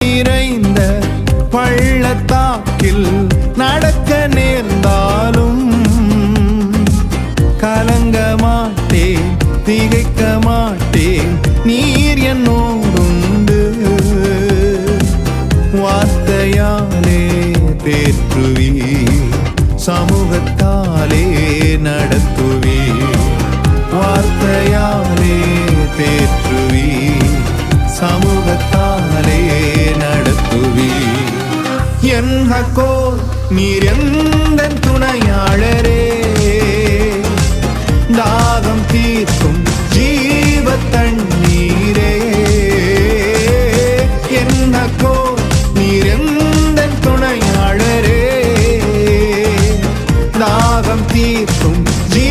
நிறைந்த பள்ளத்தாக்கில் நடக்க நேர்ந்தாலும் கலங்க மாட்டேன் திகைக்க மாட்டேன். நீர் என்னோடுண்டு. வார்த்தையாலே தேற்றுவி சமூகத்தாலே நடத்துவி வார்த்தையாலே தேற்றுவி சமூகத்தால் என் ஹக்கோ நீர் எந்த துணையாளரே? தாகம் தீர்க்கும் ஜீவ தண்ணீரே என் ஹக்கோ நீர் எந்த துணையாளரே? தாகம் தீர்க்கும் ஜீ